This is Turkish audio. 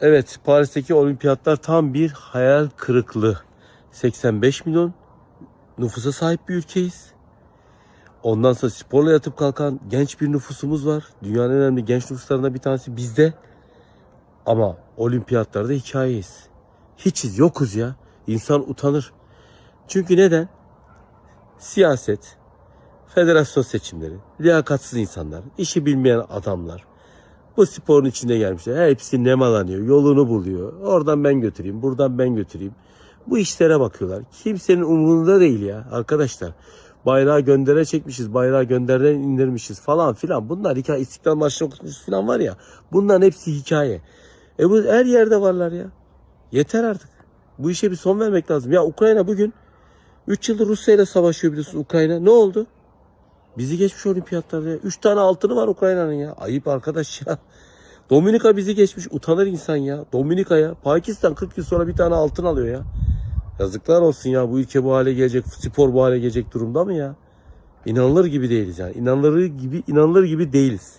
Evet Paris'teki olimpiyatlar tam bir hayal kırıklığı. 85 milyon nüfusa sahip bir ülkeyiz. Ondan sonra sporla yatıp kalkan genç bir nüfusumuz var. Dünyanın önemli genç nüfuslarından bir tanesi bizde. Ama olimpiyatlarda hikayeyiz. Hiçiz, yokuz ya. İnsan utanır. Çünkü neden? Siyaset, federasyon seçimleri, liyakatsız insanlar, işi bilmeyen adamlar. Bu sporun içinde gelmişler. Hepsi nemalanıyor, yolunu buluyor. Oradan ben götüreyim, buradan ben götüreyim. Bu işlere bakıyorlar. Kimsenin umurunda değil ya arkadaşlar. Bayrağı göndere çekmişiz, bayrağı gönderden indirmişiz falan filan. Bunlar hikaye, İstiklal Marşı'nı okutmuşuz falan var ya. Bunların hepsi hikaye. E bu her yerde varlar ya. Yeter artık. Bu işe bir son vermek lazım. Ya Ukrayna bugün 3 yıldır Rusya ile savaşıyor biliyorsun Ukrayna. Ne oldu? Bizi geçmiş olimpiyatlarda. 3 tane altını var Ukrayna'nın ya. Ayıp arkadaş ya. Dominika bizi geçmiş. Utanır insan ya. Dominika'ya. Pakistan 40 yıl sonra bir tane altın alıyor ya. Yazıklar olsun ya. Bu ülke bu hale gelecek. Spor bu hale gelecek durumda mı ya? İnanılır gibi değiliz yani. İnanılır gibi, inanılır gibi değiliz.